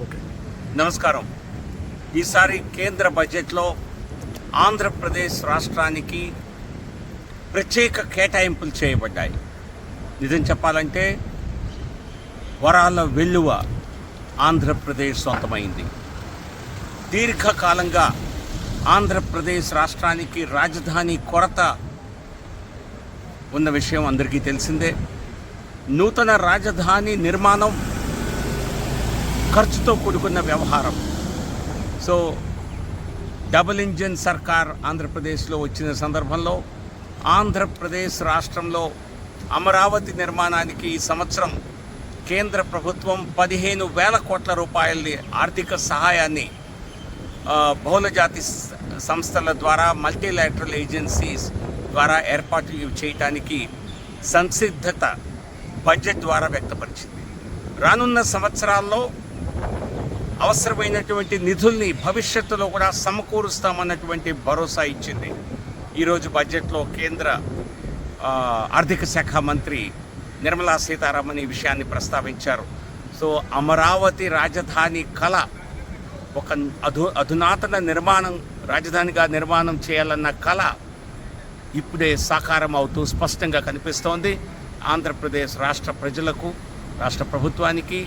నమస్కారం. ఈసారి కేంద్ర బడ్జెట్లో ఆంధ్రప్రదేశ్ రాష్ట్రానికి ప్రత్యేక కేటాయింపులు చేయబడ్డాయి. నిజం చెప్పాలంటే వరాల వెల్లువ ఆంధ్రప్రదేశ్ సొంతమైంది. దీర్ఘకాలంగా ఆంధ్రప్రదేశ్ రాష్ట్రానికి రాజధాని కొరత ఉన్న విషయం అందరికీ తెలిసిందే. నూతన రాజధాని నిర్మాణం ఖర్చుతో కూడుకున్న వ్యవహారం. సో డబుల్ ఇంజిన్ సర్కార్ ఆంధ్రప్రదేశ్లో వచ్చిన సందర్భంలో ఆంధ్రప్రదేశ్ రాష్ట్రంలో అమరావతి నిర్మాణానికి ఈ సంవత్సరం కేంద్ర ప్రభుత్వం పదిహేను వేల కోట్ల రూపాయల ఆర్థిక సహాయాన్ని బహుళజాతి సంస్థల ద్వారా మల్టీలాటరల్ ఏజెన్సీస్ ద్వారా ఏర్పాటు చేయటానికి సంసిద్ధత బడ్జెట్ ద్వారా వ్యక్తపరిచింది. రానున్న సంవత్సరాల్లో అవసరమైనటువంటి నిధుల్ని భవిష్యత్తులో కూడా సమకూరుస్తామన్నటువంటి భరోసా ఇచ్చింది. ఈరోజు బడ్జెట్లో కేంద్ర ఆర్థిక శాఖ మంత్రి నిర్మలా సీతారామన్ ఈ విషయాన్ని ప్రస్తావించారు. సో అమరావతి రాజధాని కళ ఒక అధు అధునాతన నిర్మాణం రాజధానిగా నిర్మాణం చేయాలన్న కళ ఇప్పుడే సాకారం అవుతూ స్పష్టంగా కనిపిస్తోంది. ఆంధ్రప్రదేశ్ రాష్ట్ర ప్రజలకు రాష్ట్ర ప్రభుత్వానికి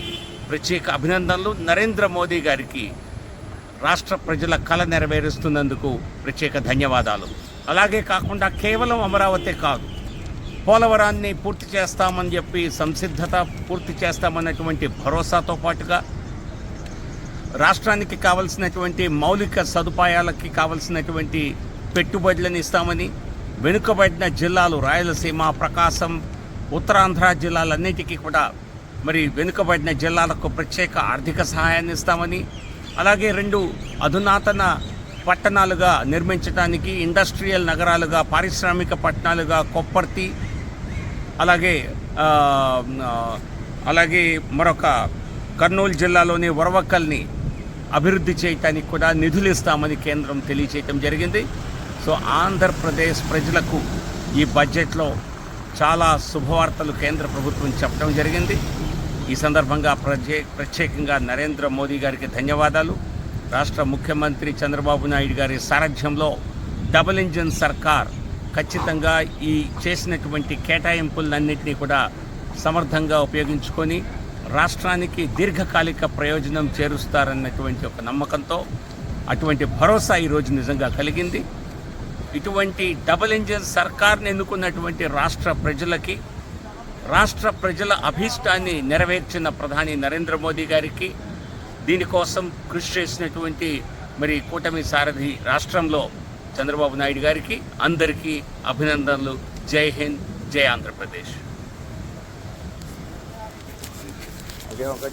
ప్రత్యేక అభినందనలు. నరేంద్ర మోదీ గారికి రాష్ట్ర ప్రజల కళ నెరవేరుస్తున్నందుకు ప్రత్యేక ధన్యవాదాలు. అలాగే కాకుండా కేవలం అమరావతి కాదు పోలవరాన్ని పూర్తి చేస్తామని చెప్పి సంసిద్ధత పూర్తి చేస్తామన్నటువంటి భరోసాతో పాటుగా రాష్ట్రానికి కావలసినటువంటి మౌలిక సదుపాయాలకి కావలసినటువంటి పెట్టుబడులను ఇస్తామని వెనుకబడిన జిల్లాలు రాయలసీమ ప్రకాశం ఉత్తరాంధ్ర జిల్లాలన్నిటికీ కూడా మరి వెనుకబడిన జిల్లాలకు ప్రత్యేక ఆర్థిక సహాయాన్ని ఇస్తామని అలాగే రెండు అధునాతన పట్టణాలుగా నిర్మించడానికి ఇండస్ట్రియల్ నగరాలుగా పారిశ్రామిక పట్టణాలుగా కొప్పర్తి అలాగే అలాగే మరొక కర్నూలు జిల్లాలోని వరవక్కల్ని అభివృద్ధి చేయటానికి కూడా నిధులు ఇస్తామని కేంద్రం తెలియచేయటం జరిగింది. సో ఆంధ్రప్రదేశ్ ప్రజలకు ఈ బడ్జెట్లో చాలా శుభవార్తలు కేంద్ర ప్రభుత్వం చెప్పడం జరిగింది. ఈ సందర్భంగా ప్రత్యే ప్రత్యేకంగా నరేంద్ర మోదీ గారికి ధన్యవాదాలు. రాష్ట్ర ముఖ్యమంత్రి చంద్రబాబు నాయుడు గారి సారథ్యంలో డబుల్ ఇంజిన్ సర్కార్ ఖచ్చితంగా ఈ చేసినటువంటి కేటాయింపులన్నింటినీ కూడా సమర్థంగా ఉపయోగించుకొని రాష్ట్రానికి దీర్ఘకాలిక ప్రయోజనం చేరుస్తారన్నటువంటి ఒక నమ్మకంతో అటువంటి భరోసా ఈరోజు నిజంగా కలిగింది. ఇటువంటి డబుల్ ఇంజిన్ సర్కార్ని ఎన్నుకున్నటువంటి రాష్ట్ర ప్రజలకి రాష్ట్ర ప్రజల అభీష్టాన్ని నెరవేర్చిన ప్రధాని నరేంద్ర మోదీ గారికి దీనికోసం కృషి చేసినటువంటి మరి కూటమి సారథి రాష్ట్రంలో చంద్రబాబు నాయుడు గారికి అందరికీ అభినందనలు. జై హింద్ జై ఆంధ్రప్రదేశ్. అదే ఒక